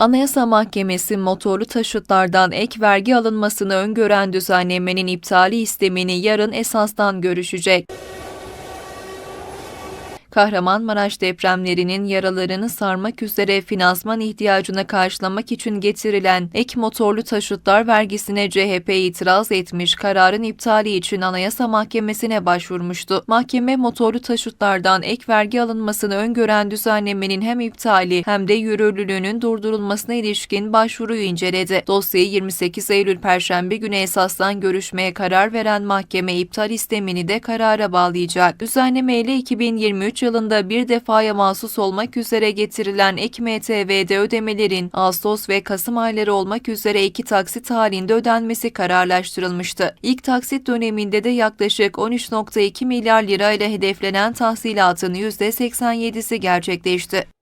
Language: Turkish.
Anayasa Mahkemesi motorlu taşıtlardan ek vergi alınmasını öngören düzenlemenin iptali istemini yarın esastan görüşecek. Kahramanmaraş depremlerinin yaralarını sarmak üzere finansman ihtiyacını karşılamak için getirilen ek motorlu taşıtlar vergisine CHP itiraz etmiş, kararın iptali için Anayasa Mahkemesi'ne başvurmuştu. Mahkeme motorlu taşıtlardan ek vergi alınmasını öngören düzenlemenin hem iptali hem de yürürlülüğünün durdurulmasına ilişkin başvuruyu inceledi. Dosyayı 28 Eylül Perşembe günü esaslan görüşmeye karar veren mahkeme iptal istemini de karara bağlayacak. Düzenlemeyle 2023 yılında bir defaya mahsus olmak üzere getirilen ek MTV'de ödemelerin Ağustos ve Kasım ayları olmak üzere iki taksit halinde ödenmesi kararlaştırılmıştı. İlk taksit döneminde de yaklaşık 13.2 milyar lira ile hedeflenen tahsilatın %87'si gerçekleşti.